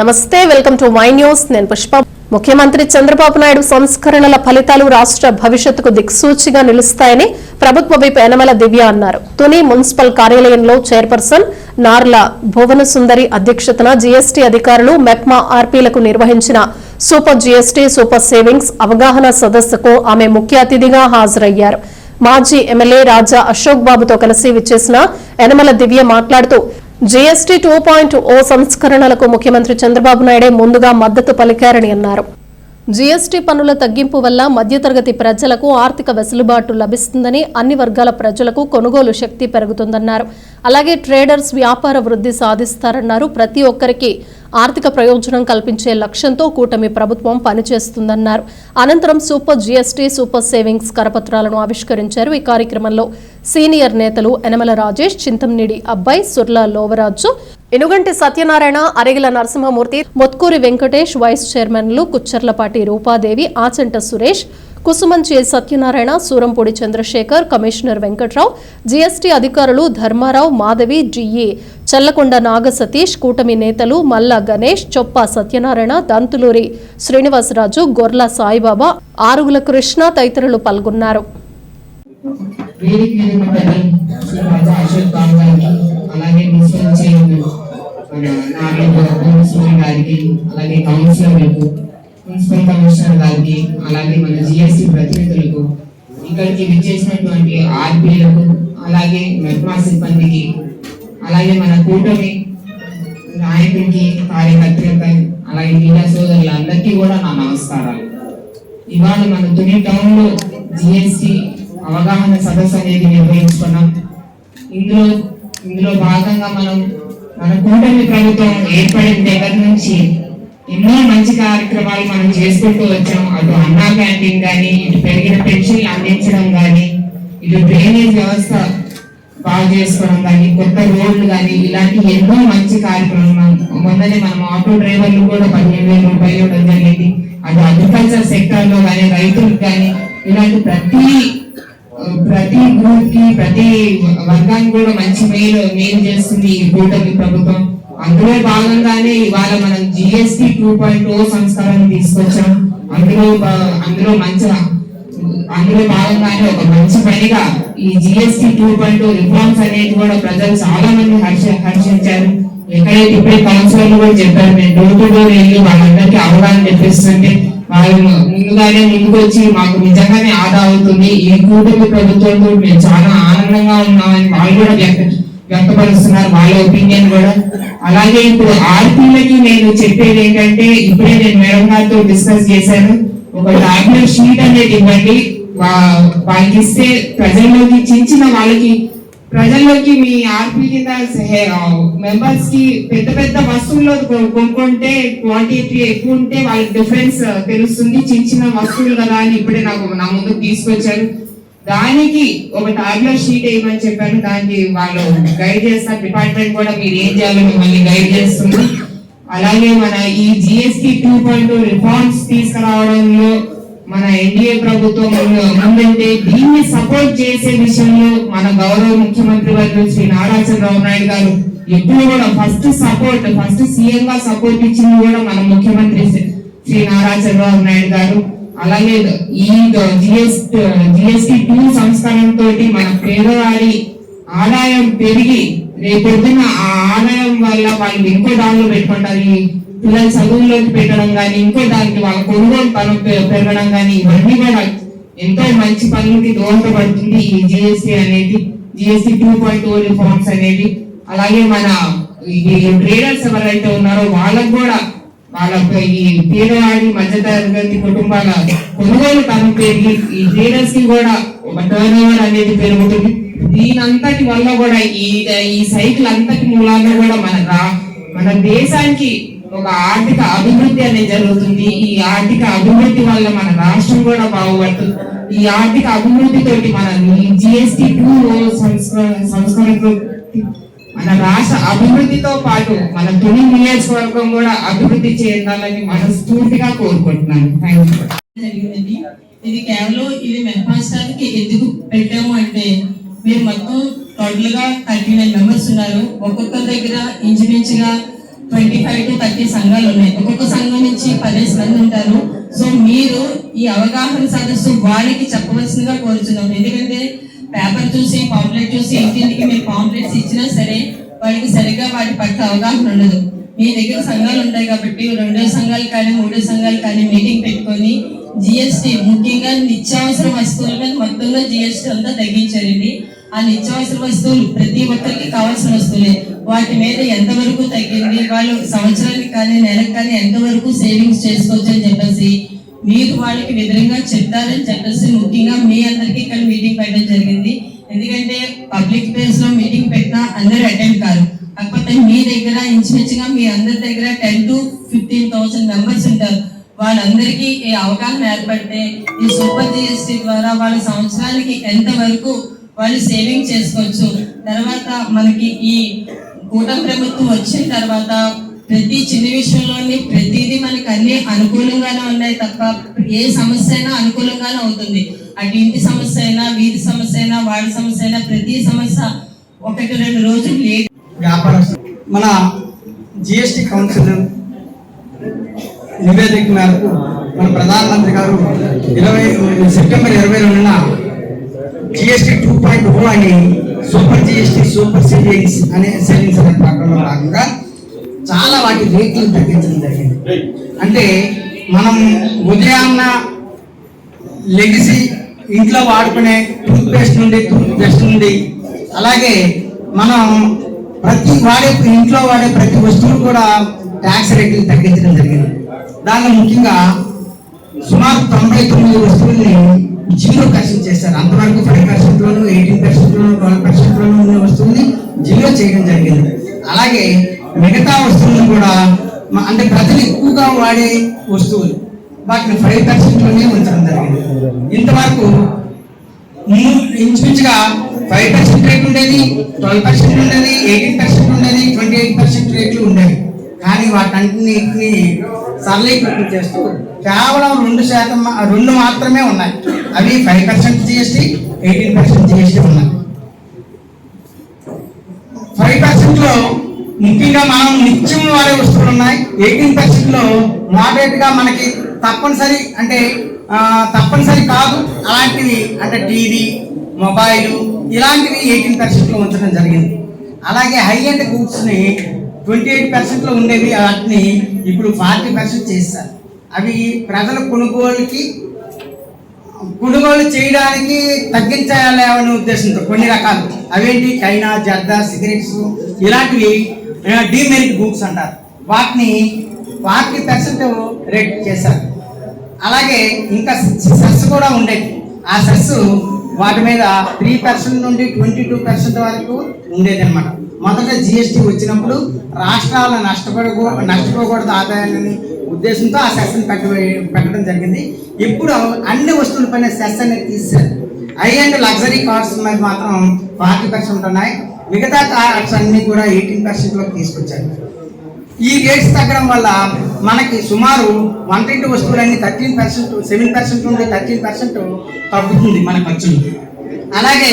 నమస్తే welcome to my news. నేను పుష్ప. ముఖ్యమంత్రి చంద్రబాబు నాయుడు సంస్కరణల ఫలితాలు రాష్ట్ర భవిష్యత్తుకు దిక్సూచిగా నిలుస్తాయని ప్రభుత్వ వైపు యనమల దివ్య అన్నారు. తుని మున్సిపల్ కార్యాలయంలో చైర్పర్సన్ నార్ల భువన సుందరి అధ్యక్షతన జీఎస్టీ అధికారులు మెప్మా ఆర్పీలకు నిర్వహించిన సూపర్ జీఎస్టీ సూపర్ సేవింగ్స్ అవగాహన సదస్సుకు ఆమె ముఖ్య అతిథిగా హాజరయ్యారు. మాజీ ఎమ్మెల్యే రాజా అశోక్ బాబుతో కలిసి విచ్చేసిన యనమల దివ్య మాట్లాడుతూ జీఎస్టీ టూ పాయింట్ ఓ సంస్కరణలకు ముఖ్యమంత్రి చంద్రబాబు నాయుడే ముందుగా మద్దతు పలికారని అన్నారు. జీఎస్టీ పన్నుల తగ్గింపు వల్ల మధ్యతరగతి ప్రజలకు ఆర్థిక వెసులుబాటు లభిస్తుందని అన్ని వర్గాల ప్రజలకు కొనుగోలు శక్తి పెరుగుతుందన్నారు. అలాగే ట్రేడర్స్ వ్యాపార వృద్ధి సాధిస్తారన్నారు. ప్రతి ఒక్కరికి ఆర్థిక ప్రయోజనం కల్పించే లక్ష్యంతో కూటమి ప్రభుత్వం పనిచేస్తుందన్నారు. అనంతరం సూపర్ జీఎస్టీ సూపర్ సేవింగ్స్ కరపత్రాలను ఆవిష్కరించారు. ఈ కార్యక్రమంలో సీనియర్ నేతలు యనమల రాజేష్ చింతంనిడి అబ్బాయి సుర్ల లోవరాజు ఎనుగంటి సత్యనారాయణ అరగిల నరసింహమూర్తి మొత్కూరి వెంకటేష్ వైస్ చైర్మన్లు కుచ్చర్లపాటి రూపాదేవి ఆచంట సురేష్ కుసుమంచి సత్యనారాయణ సూరంపూడి చంద్రశేఖర్ కమిషనర్ వెంకట్రావు జీఎస్టీ అధికారులు ధర్మారావు మాధవి జిఈ చల్లకొండ నాగ సతీష్ కూటమి నేతలు మల్ల గణేష్ చొప్ప సత్యనారాయణ దంతులూరి శ్రీనివాసరాజు గొర్ల సాయిబాబా ఆరుగుల కృష్ణ తదితరులు పాల్గొన్నారు. అలాగే గారికి అలాగే కౌన్సిలర్లకు మున్సిపల్ కమిషనర్ గారికి అలాగే మన జిఎస్టి ప్రతినిధులకు ఇక్కడికి విచ్చేసినటువంటి ఆర్బీఐలకు అలాగే మెట్మా సిబ్బందికి అలాగే మన కూటమి నాయకుడికి కార్యకర్తలకి అలాగే మీడియా సోదరులందరికీ కూడా నా నమస్కారాలు. ఇవాళ మన తుని టౌన్లో జిఎస్టి అవగాహన సదస్సు అనేది నిర్వహించుకున్నాం. ఇందులో ఇందులో భాగంగా మనం మన కూటమి ప్రభుత్వం ఏర్పడిన దగ్గర నుంచి ఎన్నో మంచి కార్యక్రమాలు మనం చేసుకుంటూ వచ్చాం అటు అన్నా క్యాంటీన్ కానీ ఇటు పెరిగిన పెన్షన్లు అందించడం కానీ ఇటు డ్రైనేజ్ వ్యవస్థ బాగు చేసుకోవడం కానీ కొత్త రోడ్లు కానీ ఇలాంటి ఎన్నో మంచి కార్యక్రమాలు మొన్ననే మనం ఆటో డ్రైవర్లు కూడా పదిహేను వేల రూపాయలు ఇవ్వడం జరిగింది. అటు అగ్రికల్చర్ సెక్టర్లో కానీ రైతులకు కానీ ఇలాంటి ప్రతి ప్రతి గ్రూప్కి ప్రతి వర్గానికి కూడా మంచి మేలు మేలు చేస్తుంది ఈ కూటమి ప్రభుత్వం. అందులో భాగంగానే ఇవాళ మనం జిఎస్టి టూ పాయింట్ ఓ సంస్కరణ తీసుకొచ్చాం. అందులో అందులో మంచి అందులో భాగంగానే ఒక మంచి పనిగా ఈ జిఎస్టి టూ పాయింట్ రిఫార్మ్స్ అనేది కూడా ప్రజలు చాలా మంది హర్ష హర్షించారు. ఎక్కడైతే ఇప్పుడే కౌన్సిలర్లు కూడా చెప్పారు మేము డోర్ టు డోర్ వెళ్ళి వాళ్ళందరికీ అవగాహన తెప్పిస్తుంటే వాళ్ళు ముందుగానే ముందుకు వచ్చి మాకు నిజంగానే ఆదా అవుతుంది. ఈ కూటమి ప్రభుత్వంతో మేము చాలా ఆనందంగా ఉన్నామని వాళ్ళు కూడా వ్యక్త వ్యక్తపరుస్తున్నారు. వాళ్ళ ఒపీనియన్ కూడా. అలాగే ఇప్పుడు ఆర్పీలకి నేను చెప్పేది ఏంటంటే ఇప్పుడే నేను మేడం గారితో డిస్కస్ చేశాను. ఒక టాబ్లెట్ షీట్ అనేది ఇవ్వండి. వాళ్ళకి ఇస్తే ప్రజల్లోకి చిన్న చిన్న వాళ్ళకి ప్రజల్లోకి మీ ఆర్పీ కింద మెంబర్స్కి పెద్ద పెద్ద వస్తువుల్లో కొ- కొనుక్కుంటే క్వాంటిటీ ఎక్కువ ఉంటే వాళ్ళకి డిఫరెన్స్ తెలుస్తుంది. చిన్న చిన్న వస్తువులు కదా అని ఇప్పుడే నాకు నా ముందుకు తీసుకొచ్చారు. దానికి ఒక టాబ్లెట్ షీట్ వేయమని చెప్పాను. దానికి వాళ్ళు గైడ్ చేస్తారు. డిపార్ట్మెంట్ కూడా మీరు ఏం చేయాలో మిమ్మల్ని గైడ్ చేస్తుంది. అలాగే మన ఈ జిఎస్టి టూ పాయింట్ రిఫార్మ్స్ తీసుకురావడంలో మన ఎన్డీఏ ప్రభుత్వం ముందంటే దీన్ని సపోర్ట్ చేసే విషయంలో మన గౌరవ ముఖ్యమంత్రి వర్యులు శ్రీ నారా చంద్రబాబు నాయుడు గారు ఎప్పుడు కూడా ఫస్ట్ సపోర్ట్ ఫస్ట్ సీఎం గా సపోర్ట్ ఇచ్చింది కూడా మన ముఖ్యమంత్రి శ్రీ- నారా చంద్రబాబు నాయుడు గారు. అలాగే ఈ జిఎస్టి జిఎస్టి టూ సంస్కరణ తోటి మన పేదవారి ఆదాయం పెరిగి రేపొద్దున ఆ ఆదాయం వల్ల వాళ్ళు ఇంకో దానిలో పెట్టుకుంటారు. పిల్లలు చదువులోకి పెట్టడం కానీ ఇంకో దానికి వాళ్ళ కొనుగోలు పనులు పె- పెరగడం కానీ ఇవన్నీ కూడా ఎంతో మంచి పనులకి దోహదపడుతుంది ఈ జిఎస్టి అనేది GST two point O reforms అనేది. అలాగే మన ఈ ట్రేడర్స్ ఎవరైతే ఉన్నారో వాళ్ళకు కూడా వాళ్ళ ఈ పేదవాడి మధ్యతరగతి కుటుంబాల కొనుగోలు పనులు పెరిగి ఈ ట్రేడర్స్కి కూడా టర్న్ ఓవర్ అనేది పెరుగుతుంది. దీనంతటి వల్ల కూడా ఈ ఈ సైకిల్ అంతటి మూలాన కూడా మన రా- మన దేశానికి ఒక ఆర్థిక అభివృద్ధి అనేది జరుగుతుంది. ఈ ఆర్థిక అభివృద్ధి వల్ల మన రాష్ట్రం కూడా బాగుపడుతుంది. ఈ ఆర్థిక అభివృద్ధి తోటి మన జిఎస్టి టూ సంస్కరణ మన రాష్ట్ర అభివృద్ధితో పాటు మన తొలి నియోజకవర్గం కూడా అభివృద్ధి చెందాలని మనస్ఫూర్తిగా కోరుకుంటున్నాను. జరిగిందండి. ఇది కేవలం ఇది మెనపాయించడానికి ఎందుకు పెట్టాము అంటే మీరు మొత్తం టోటల్గా థర్టీ నైన్ మెంబర్స్ ఉన్నారు. ఒక్కొక్కరి దగ్గర ఇంచుమించుగా ట్వంటీ ఫైవ్ టు థర్టీ సంఘాలు ఉన్నాయి ఒక్కొక్క సంఘం నుంచి పదిహేను మంది ఉంటారు. సో మీరు ఈ అవగాహన సదస్సు వాళ్ళకి చెప్పవలసిందిగా కోరుతున్నాం ఎందుకంటే పేపర్ చూసి పాంప్లెట్ చూసి ఇంటింటికి మీరు పాంప్లెట్స్ ఇచ్చినా సరే వాళ్ళకి సరిగ్గా వాటి పట్ల అవగాహన ఉండదు. మీ దగ్గర సంఘాలు ఉంటాయి కాబట్టి రెండో సంఘాలు కానీ మూడో సంఘాలు కానీ మీటింగ్ పెట్టుకొని జిఎస్టి ముఖ్యంగా నిత్యావసర వస్తువుల మీద మొత్తంగా జిఎస్టి అంతా తగ్గించి ఆ నిత్యావసర వస్తువులు ప్రతి ఒక్కరికి కావాల్సిన వస్తువులే. వాటి మీద ఎంతవరకు తగ్గింది? వాళ్ళు సంవత్సరానికి కానీ నెలకు కానీ ఎంతవరకు సేవింగ్స్ చేసుకోవచ్చు అని చెప్పేసి మీరు వాళ్ళకి విధంగా చెప్తారని చెప్పేసి ముఖ్యంగా మీ అందరికీ ఇక్కడ మీటింగ్ పెట్టడం జరిగింది. ఎందుకంటే పబ్లిక్ ప్లేస్లో మీటింగ్ పెట్టినా అందరూ అటెండ్ కారు. కాకపోతే మీ దగ్గర ఇంచుమించుగా మీ అందరి దగ్గర ten to fifteen thousand members ఉంటారు. వాళ్ళందరికీ ఈ అవగాహన ఏర్పడితే ఈ సూపర్ జిఎస్టీ ద్వారా వాళ్ళ సంవత్సరానికి ఎంత వరకు వాళ్ళు సేవింగ్ చేసుకోవచ్చు. తర్వాత మనకి ఈ కూటమి ప్రభుత్వం వచ్చిన తర్వాత ప్రతి చిన్న విషయంలోని ప్రతిదీ మనకి అన్ని అనుకూలంగానే ఉన్నాయి తప్ప ఏ సమస్య అయినా అనుకూలంగానే అవుతుంది. అటు ఇంటి సమస్య అయినా వీధి సమస్య అయినా వాడి సమస్య అయినా ప్రతి సమస్య ఒకటి రెండు రోజులు లేట్ మన జిఎస్టి కౌన్సిల్ నివేదిక మేరకు మన ప్రధానమంత్రి గారు ఇరవై సెప్టెంబర్ ఇరవై రెండున జిఎస్టీ టూ పాయింట్ ఓ అని సూపర్ జిఎస్టి సూపర్ సేవింగ్స్ అనే సేవింగ్స్ అనే ప్రకటనలో భాగంగా చాలా వాటి రేట్లు తగ్గించడం జరిగింది. అంటే మనం ఉదయాన్న లెగిసి ఇంట్లో వాడుకునే టూత్ పేస్ట్ నుండి టూత్ బ్రష్ నుండి అలాగే మనం ప్రతి వాడే ఇంట్లో వాడే ప్రతి వస్తువు కూడా ట్యాక్స్ రేట్లు తగ్గించడం జరిగింది. దానిలో ముఖ్యంగా సుమారు తొంభై తొమ్మిది వస్తువుల్ని జీరో పర్సెంట్ చేశారు. అంతవరకు ఫైవ్ పర్సెంట్లోనూ ఎయిటీన్ పర్సెంట్లోనూ ట్వెల్వ్ పర్సెంట్లోనూ ఉన్న వస్తువుని జీరో చేయడం జరిగింది. అలాగే మిగతా వస్తువులను కూడా అంటే ప్రజలు ఎక్కువగా వాడే వస్తువులు వాటిని ఫైవ్ పర్సెంట్లోనే ఉంచడం జరిగింది. ఇంతవరకు ఇంచుమించుగా ఫైవ్ పర్సెంట్ రేట్ ఉండేది ట్వెల్వ్ పర్సెంట్ ఉండేది ఎయిటీన్ పర్సెంట్ ఉండేది ట్వంటీ ఎయిట్ పర్సెంట్ రేట్లు ఉండేవి. కానీ వాటన్నిటిని సరళీకృతం చేస్తూ కేవలం రెండు శాతం రెండు మాత్రమే ఉన్నాయి. అవి five percent GST eighteen percent GST ఉన్నాయి. ఫైవ్ పర్సెంట్లో ముఖ్యంగా మనం నిత్యం వాడే వస్తువులు ఉన్నాయి. ఎయిటీన్ పర్సెంట్లో లో మనకి తప్పనిసరి అంటే తప్పనిసరి కాదు. అలాంటివి అంటే టీవీ మొబైల్ ఇలాంటివి ఎయిటీన్ పర్సెంట్లో ఉంచడం జరిగింది. అలాగే హై అండ్ గూడ్స్ని ట్వంటీ ఎయిట్ పర్సెంట్లో ఉండేవి వాటిని ఇప్పుడు ఫార్టీ పర్సెంట్ చేస్తారు. అవి ప్రజల కొనుగోలుకి కొనుగోలు చేయడానికి తగ్గించాలి అనే ఉద్దేశంతో కొన్ని రకాలు. అవేంటి? చైనా జర్దా సిగరెట్స్ ఇలాంటివి డిమెరిట్ బుక్స్ అంటారు. వాటిని ఫార్టీ పర్సెంట్ రేట్ చేశారు. అలాగే ఇంకా సెస్ కూడా ఉండేది. ఆ సెస్ వాటి మీద త్రీ పర్సెంట్ నుండి ట్వంటీ టూ పర్సెంట్ వరకు ఉండేది అనమాట మొదట జిఎస్టీ వచ్చినప్పుడు రాష్ట్రాల నష్టపడకూ నష్టపోకూడదు ఆదాయాన్ని ఉద్దేశంతో ఆ సెషన్ పెట్ట పెట్టడం జరిగింది. ఇప్పుడు అన్ని వస్తువులపైన సెస్ అనేది తీసేశారు. హై అండ్ లగ్జరీ కార్స్ మీద మాత్రం ఫార్టీ పర్సెంట్ ఉన్నాయి మిగతా కార్స్ అన్ని కూడా ఎయిటీన్ పర్సెంట్లోకి తీసుకొచ్చారు. ఈ రేట్స్ తగ్గడం వల్ల మనకి సుమారు వంటింటి వస్తువులన్నీ థర్టీన్ పర్సెంట్ సెవెన్ పర్సెంట్ నుండి థర్టీన్ పర్సెంట్ తగ్గుతుంది మన ఖర్చులు. అలాగే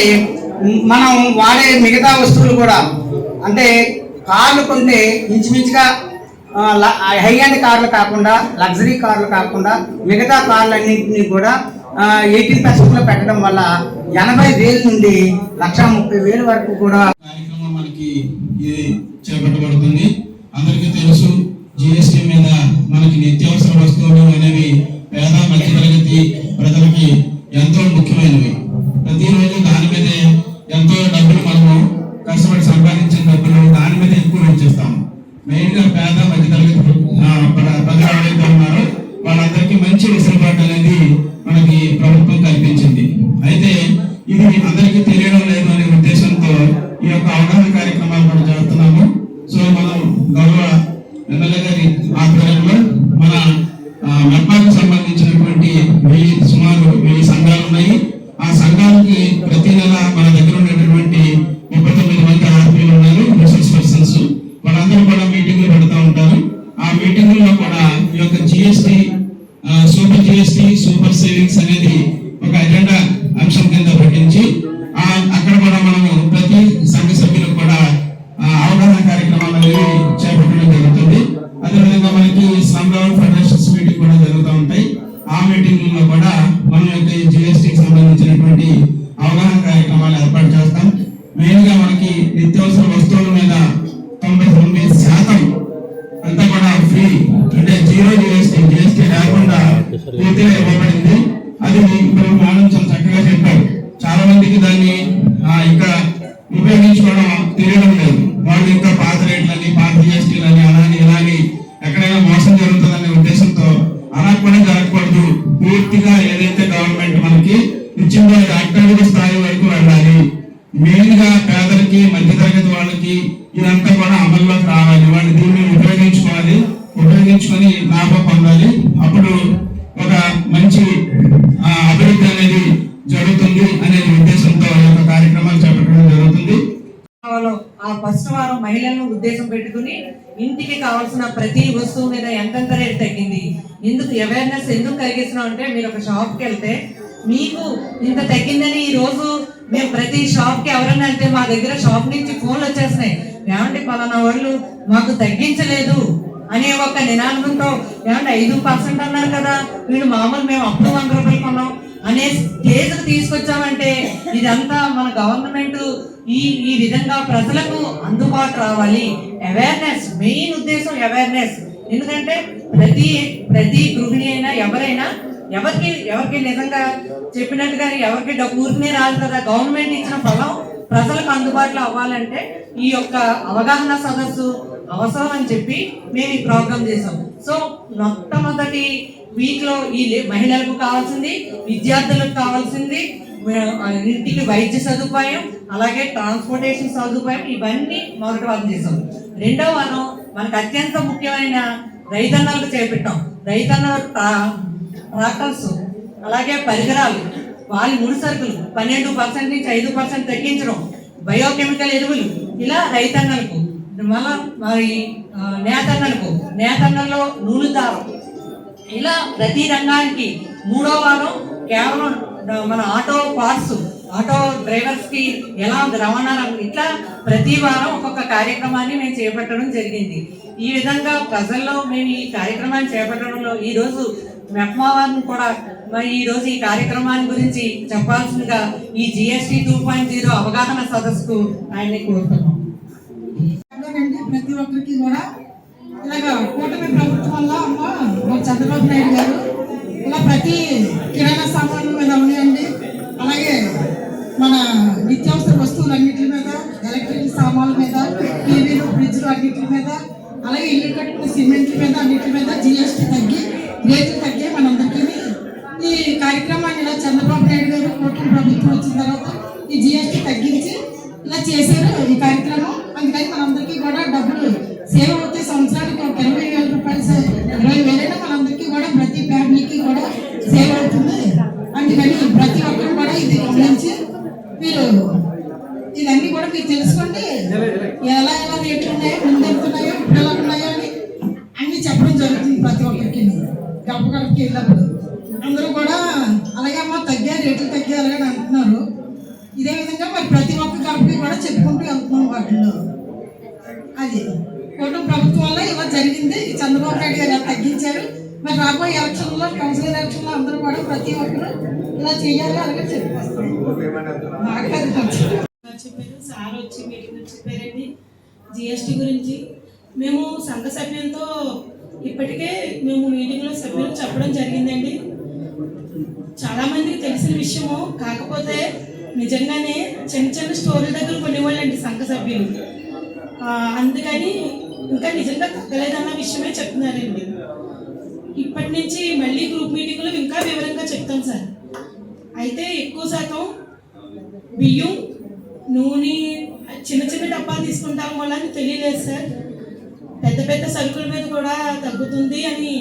మనం వాడే మిగతా వస్తువులు కూడా అంటే కార్లు కొంటే ఇంచుమించుగా హై అండ్ కార్లు కాకుండా లగ్జరీ కార్లు కాకుండా మిగతా కార్లన్నింటినీ కూడా ఎయిటీన్ పర్సెంట్లో పెట్టడం వల్ల ఎనభై వేల నుండి లక్ష ముప్పై వేల వరకు కూడా కార్యక్రమం మనకి ఇది చేపట్టబడుతుంది. అందరికీ తెలుసు జిఎస్టీ మీద మనకి నిత్యావసర వస్తువులు అనేవి పేద మధ్యతరగతి ప్రజలకి ఎంతో ముఖ్యమైనవి. ప్రతిరోజు దాని మీదే ఎంతో డబ్బులు మనము కష్టపడి సంపాదించిన డబ్బులు దాని మీద ఎక్కువ వెచ్చిస్తాం మెయిన్గా పేద మధ్యతరగతి ఆ, ప్ర- ప్రజలు ఎవరైతే ఉన్నారో వాళ్ళందరికీ మంచి వెసులుబాటు అనేది మనకి ప్రభుత్వం కల్పించింది. అయితే ఇది అందరికీ తెలియడం లేదు అనే ఉద్దేశంతో ఈ యొక్క అవగాహన కార్యక్రమాలు కూడా చేస్తున్నాము మీటింగుల్లో కూడా ఈ యొక్క GST super GST super savings అనేది అంటే జీరో జిఎస్టీ లేకుండా పూర్తిగా ఇవ్వబడింది. అది ఇప్పుడు చాలా చక్కగా చెప్పారు. చాలా మందికి దాన్ని ఆ, ఇంకా ఉపయోగించుకోవడం తెలియడం లేదు. వాళ్ళు ఇంకా పాత రేట్లని పాత జిఎస్టీలని అలాని ఇలాని ఎక్కడైనా మోసం జరుగుతుందనే ఉద్దేశంతో అలా కూడా జరగకూడదు. పూర్తిగా ఏదైతే గవర్నమెంట్ మనకి ఇచ్చిందో అది అట్టడుగు స్థాయి వరకు వెళ్ళాలి. మెయిన్గా పేదలకి మధ్యతరగతి వాళ్ళకి ఇదంతా కూడా అమల్లోకి రావాలి. వాళ్ళు దీన్ని ఉపయోగించుకొని లాభం పొందాలి. అప్పుడు ఒక మంచి అభివృద్ధి అనేది జరుగుతుంది అనే ఉద్దేశంతో ఈ యొక్క కార్యక్రమాలు చేపట్టడం జరుగుతుంది. ఆ ఫస్ట్ వారం మహిళలను ఉద్దేశం పెట్టుకుని ఇంటికి కావాల్సిన ప్రతి వస్తువు మీద ఎంతెంత రేట్ తగ్గింది? ఎందుకు అవేర్నెస్ ఎందుకు కలిగిస్తున్నాం అంటే మీరు ఒక షాప్కి వెళ్తే మీకు ఇంత తగ్గిందని ఈ రోజు మేము ప్రతి షాప్కి ఎవరైనా వెళ్తే మా దగ్గర షాప్ నుంచి ఫోన్లు వచ్చేస్తున్నాయి. ఏమంటే పలానా వాళ్ళు మాకు తగ్గించలేదు. అనే ఒక నినాదంతో ఏమంటే ఐదు పర్సెంట్ అన్నారు కదా వీళ్ళు మామూలు మేము అప్పుడు వంద రూపాయలు కొన్నాం అనే స్టేజ్ తీసుకొచ్చామంటే ఇదంతా మన గవర్నమెంట్ ఈ ఈ విధంగా ప్రజలకు అందుబాటు రావాలి. అవేర్నెస్ మెయిన్ ఉద్దేశం అవేర్నెస్ ఎందుకంటే ప్రతి ప్రతి గృహిణి అయినా ఎవరైనా ఎవరికి ఎవరికి నిజంగా చెప్పినట్టుగా ఎవరికి డబ్బు ఊరికనే రాదు కదా. గవర్నమెంట్ ఇచ్చిన ఫలం ప్రజలకు అందుబాటులో అవ్వాలంటే ఈ యొక్క అవగాహన సదస్సు అవసరం అని చెప్పి మేము ఈ ప్రోగ్రామ్ చేసాం సో మొట్టమొదటి వీక్లో ఈ మహిళలకు కావాల్సింది విద్యార్థులకు కావాల్సింది ఇంటికి వైద్య సదుపాయం అలాగే ట్రాన్స్పోర్టేషన్ సదుపాయం ఇవన్నీ మొదటి వారం చేసాం రెండో వారం మనకు అత్యంత ముఖ్యమైన రైతన్నలకు చేపట్టాం. రైతన్న ట్రాక్టర్స్ అలాగే పరికరాలు వాళ్ళ ముడి సరుకులు పన్నెండు పర్సెంట్ నుంచి ఐదు పర్సెంట్ తగ్గించడం బయోకెమికల్ ఎరువులు ఇలా రైతన్నలకు మళ్ళా మరి నేతన్నలకు నేతన్నలో నూనె దారం ఇలా ప్రతి రంగానికి మూడో వారం కేవలం మన ఆటో పార్ట్స్ ఆటో డ్రైవర్స్కి ఎలా రవాణా ఇట్లా ప్రతి వారం ఒక్కొక్క కార్యక్రమాన్ని మేము చేపట్టడం జరిగింది. ఈ విధంగా ప్రజల్లో మేము ఈ కార్యక్రమాన్ని చేపట్టడంలో ఈరోజు రోజు వారిని కూడా మరి ఈరోజు ఈ కార్యక్రమాన్ని గురించి చెప్పాల్సిందిగా ఈ జిఎస్టీ టూ పాయింట్ జీరో అవగాహన సదస్సుకు ఆయన్ని కోరుతున్నాం. ప్రతి ఒక్కరికి కూడా ఇలాగా కూటమి ప్రభుత్వం వల్ల అమ్మ చంద్రబాబు నాయుడు గారు ఇలా ప్రతి కిరాణా సామాన్లు మీద ఉన్నాయండి అలాగే మన నిత్యావసర వస్తువులు అన్నింటి మీద ఎలక్ట్రిక్ సామాన్ల మీద టీవీలు ఫ్రిడ్జ్లు అన్నింటి మీద అలాగే ఇల్లు కట్టుకున్న సిమెంట్ల మీద అన్నింటి మీద జిఎస్టీ తగ్గి రేట్లు తగ్గి మనందరికీ ఈ కార్యక్రమాన్ని ఇలా చంద్రబాబు నాయుడు గారు కూటమి ప్రభుత్వం వచ్చిన తర్వాత ఈ జిఎస్టీ తగ్గించి ఇలా చేశారు ఈ కార్యక్రమం అందుకని మనందరికీ కూడా డబ్బులు సేవ్ అవుతాయి సంవత్సరానికి ఒక ఇరవై వేల రూపాయలు ఇరవై వేలైనా మనందరికీ కూడా ప్రతి ఫ్యామిలీకి కూడా సేవ్ అవుతుంది. అందుకని ప్రతి ఒక్కరు కూడా ఇది గమనించి మీరు ఇదన్నీ కూడా మీరు తెలుసుకోండి. ఎలా ఎలా రేట్లు ఉన్నాయో ముందు ఎంత ఉన్నాయో ఇప్పుడు ఎలా ఉన్నాయో అని అన్ని చెప్పడం జరుగుతుంది ప్రతి ఒక్కరికి. గడప గడపకి వెళ్ళినప్పుడు. అందరూ కూడా అలాగే అమ్మ తగ్గా రేట్లు తగ్గా అలాగే అంటున్నారు. ఇదే విధంగా మరి ప్రతి ఒక్క గడపకి కూడా చెప్పుకుంటూ వెళ్తున్నాం వాటిల్లో. అది. కూటమి ప్రభుత్వం వల్ల ఇలా జరిగింది. ఈ చంద్రబాబు నాయుడు గారు తగ్గించారు. మరి రాబోయే ఎలక్షన్లో కౌన్సిలర్ ఎలక్షన్లో అందరూ కూడా ప్రతి ఒక్కరు ఇలా చేయాలి అలాగే చెప్పేస్తారు చెప్పారు. సార్ వచ్చి మీటింగ్ చెప్పారండి. జిఎస్టీ గురించి మేము సంఘ సభ్యులతో ఇప్పటికే మేము మీటింగ్లో సభ్యులు చెప్పడం జరిగిందండి. చాలా మందికి తెలిసిన విషయము కాకపోతే నిజంగానే చిన్న చిన్న స్టోర్ల దగ్గర కొనేవాళ్ళండి సంఘ సభ్యులు. అందుకని ఇంకా నిజంగా తగ్గలేదన్న విషయమే చెప్తున్నారండి ఇప్పటి నుంచి మళ్ళీ గ్రూప్ మీటింగ్లో ఇంకా వివరంగా చెప్తాం సార్. అయితే ఎక్కువ శాతం బియ్యం నూనె చిన్న చిన్న డబ్బాలు తీసుకుంటాం వల్ల తెలియలేదు సార్. పెద్ద పెద్ద సరుకుల మీద కూడా తగ్గుతుంది అని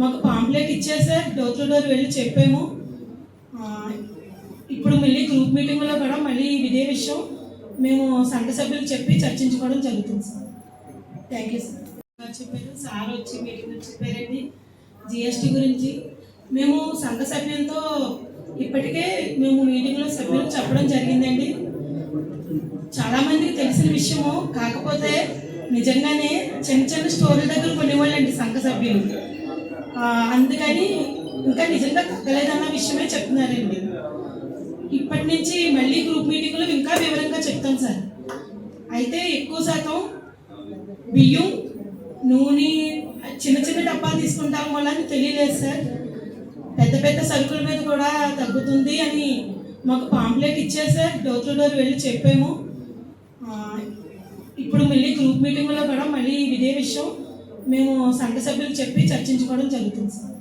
మాకు పాంప్లెట్ ఇచ్చారు సార్. డోర్ టు డోర్ వెళ్ళి చెప్పాము. ఇప్పుడు మళ్ళీ గ్రూప్ మీటింగ్లో కూడా మళ్ళీ ఇదే విషయం మేము సంఘ సభ్యులు చెప్పి చర్చించుకోవడం జరుగుతుంది సార్. థ్యాంక్ యూ సార్ చెప్పారు సార్ వచ్చి మీటింగ్ చెప్పారండి. జిఎస్టీ గురించి మేము సంఘ సభ్యులతో ఇప్పటికే మేము మీటింగ్లో సభ్యులు చెప్పడం జరిగిందండి. చాలామందికి తెలిసిన విషయము కాకపోతే నిజంగానే చిన్న చిన్న స్టోర్ల దగ్గర కొనేవాళ్ళండి సంఘ సభ్యులు. అందుకని ఇంకా నిజంగా తగ్గలేదన్న విషయమే చెప్తున్నారండి. ఇప్పటి నుంచి మళ్ళీ గ్రూప్ మీటింగ్లో ఇంకా వివరంగా చెప్తాను సార్. అయితే ఎక్కువ శాతం బియ్యం నూనె చిన్న చిన్న డబ్బాలు తీసుకుంటాం వల్ల అని తెలియలేదు సార్. పెద్ద పెద్ద సరుకుల మీద కూడా తగ్గుతుంది అని మాకు పాంప్లెట్ ఇచ్చారు సార్. డోర్ టు డోర్ వెళ్ళి చెప్పాము. ఇప్పుడు మళ్ళీ గ్రూప్ మీటింగ్లో కూడా మళ్ళీ ఇదే విషయం మేము సంఘ సభ్యులు చెప్పి చర్చించుకోవడం జరుగుతుంది సార్.